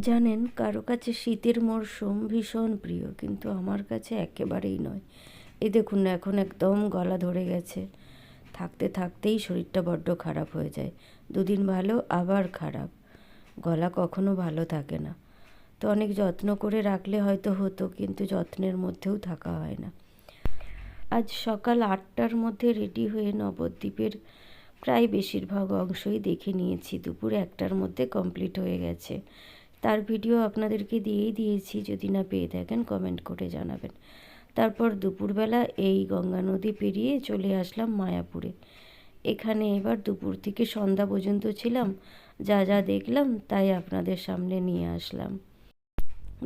জানেন, কারও কাছে শীতের মরশুম ভীষণ প্রিয়, কিন্তু আমার কাছে একেবারেই নয়। এই দেখুন না এখন একদম গলা ধরে গেছে। থাকতে থাকতেই শরীরটা বড্ড খারাপ হয়ে যায়। দুদিন ভালো, আবার খারাপ। গলা কখনো ভালো থাকে না। তো অনেক যত্ন করে রাখলে হয়তো হতো, কিন্তু যত্নের মধ্যেও থাকা হয় না। আজ সকাল আটটার মধ্যে রেডি হয়ে নবদ্বীপের প্রায় বেশিরভাগ অংশই দেখে নিয়েছি। দুপুর একটার মধ্যে কমপ্লিট হয়ে গেছে। তার ভিডিও আপনাদেরকে দিয়েই দিয়েছি, যদি না পেয়ে থাকেন কমেন্ট করে জানাবেন। তারপর দুপুরবেলা এই গঙ্গা নদী পেরিয়ে চলে আসলাম মায়াপুরে। এখানে এবার দুপুর থেকে সন্ধ্যা পর্যন্ত ছিলাম, যা যা দেখলাম তাই আপনাদের সামনে নিয়ে আসলাম।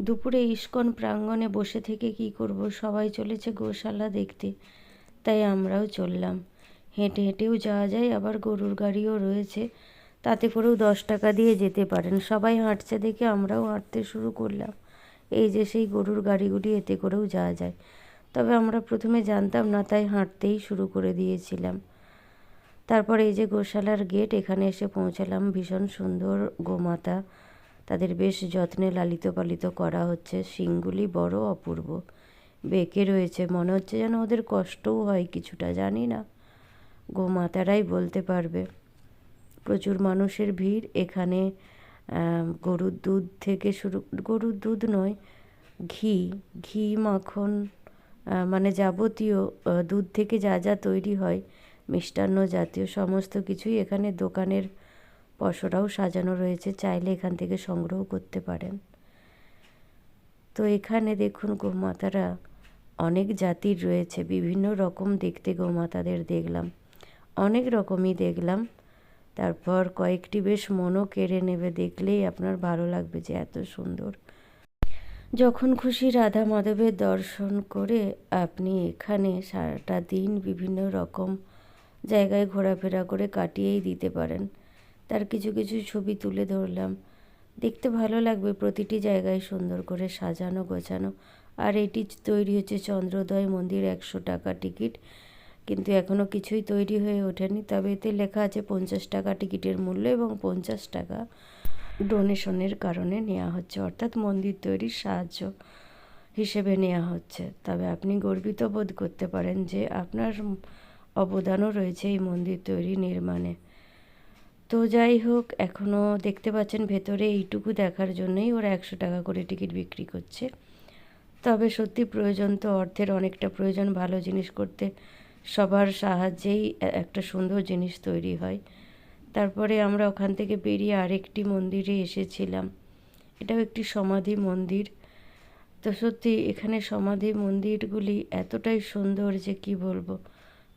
দুপুরে ইস্কন প্রাঙ্গণে বসে থেকে কি করব, সবাই চলেছে গোশালা দেখতে, তাই আমরাও চললাম। হেঁটে হেঁটেও যাওয়া যায়, আবার গরুর গাড়িও রয়েছে। তাতে করেও দশ টাকা দিয়ে যেতে পারেন। সবাই হাঁটছে দেখে আমরাও হাঁটতে শুরু করলাম। এই যে সেই গরুর গাড়িগুলি এতে করেও যাওয়া যায়। তবে আমরা প্রথমে জানতাম না, তাই হাঁটতেই শুরু করে দিয়েছিলাম। তারপর এই যে গোশালার গেট, এখানে এসে পৌঁছালাম ভীষণ সুন্দর গোমাতা। তাদের বেশ যত্নে লালিত পালিত করা হচ্ছে। শিংগুলি বড় অপূর্ব। বেঁকে রয়েছে। মনে হচ্ছে যেন ওদের কষ্টও হয় কিছুটা, জানি না। গোমাতারাই বলতে পারবে। প্রচুর মানুষের ভিড়। এখানে গরুর দুধ থেকে শুরু, গরুর দুধ নয়, ঘি ঘি, মাখন মানে যাবতীয় দুধ থেকে যা যা তৈরি হয়, মিষ্টান্ন জাতীয় সমস্ত কিছুই এখানে দোকানের পশরাও সাজানো রয়েছে। চাইলে এখান থেকে সংগ্রহ করতে পারেন। তো এখানে দেখুন গোমাতারা অনেক জাতির রয়েছে। বিভিন্ন রকম দেখতে গোমাতাদের দেখলাম। অনেক রকমই দেখলাম। তারপর কয়েকটি বেশ মনও কেড়ে নেবে দেখলেই আপনার ভালো লাগবে যে এত সুন্দর। যখন খুশি রাধা মাধবের দর্শন করে আপনি এখানে সারাটা দিন বিভিন্ন রকম জায়গায় ঘোরাফেরা করে কাটিয়েই দিতে পারেন। তার কিছু কিছু ছবি তুলে ধরলাম। দেখতে ভালো লাগবে, প্রতিটি জায়গায় সুন্দর করে সাজানো, গোছানো। আর এটি তৈরি হচ্ছে চন্দ্রোদয় মন্দির একশো টাকা টিকিট। কিন্তু এখনও কিছুই তৈরি হয়ে ওঠেনি। তবে এতে লেখা আছে পঞ্চাশ টাকা টিকিটের মূল্য এবং পঞ্চাশ টাকা ডোনেশনের কারণে নেওয়া হচ্ছে, অর্থাৎ মন্দির তৈরির সাহায্য হিসেবে নেওয়া হচ্ছে। তবে আপনি গর্বিত বোধ করতে পারেন যে আপনার অবদানও রয়েছে এই মন্দির তৈরি নির্মাণে। তো যাই হোক এখনও দেখতে পাচ্ছেন ভেতরে এইটুকু দেখার জন্যই ওরা একশো টাকা করে টিকিট বিক্রি করছে। তবে সত্যি প্রয়োজন তো অর্থের, অনেকটা প্রয়োজন ভালো জিনিস করতে। সবার সাহায্যেই একটা সুন্দর জিনিস তৈরি হয়। তারপরে আমরা ওখান থেকে বেরিয়ে আরেকটি মন্দিরে এসেছিলাম। এটাও একটি সমাধি মন্দির। তো সত্যি এখানে সমাধি মন্দিরগুলি এতটাই সুন্দর যে কি বলব,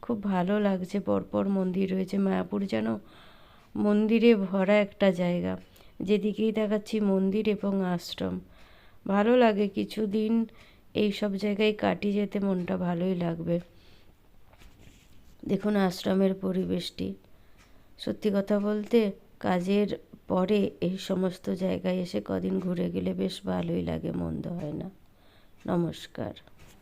খুব ভালো লাগছে। পরপর মন্দির রয়েছে। মায়াপুর যেন মন্দিরে ভরা একটা জায়গা। যেদিকেই দেখাচ্ছি মন্দির এবং আশ্রম। ভালো লাগে কিছুদিন এই সব জায়গায় কাটিয়ে যেতে, মনটা ভালোই লাগবে। দেখুন আশ্রমের পরিবেশটি। সত্যি কথা বলতে কাজের পরে এই সমস্ত জায়গায় এসে কদিন ঘুরে গেলে বেশ ভালোই লাগে, মন্দ হয় না। নমস্কার।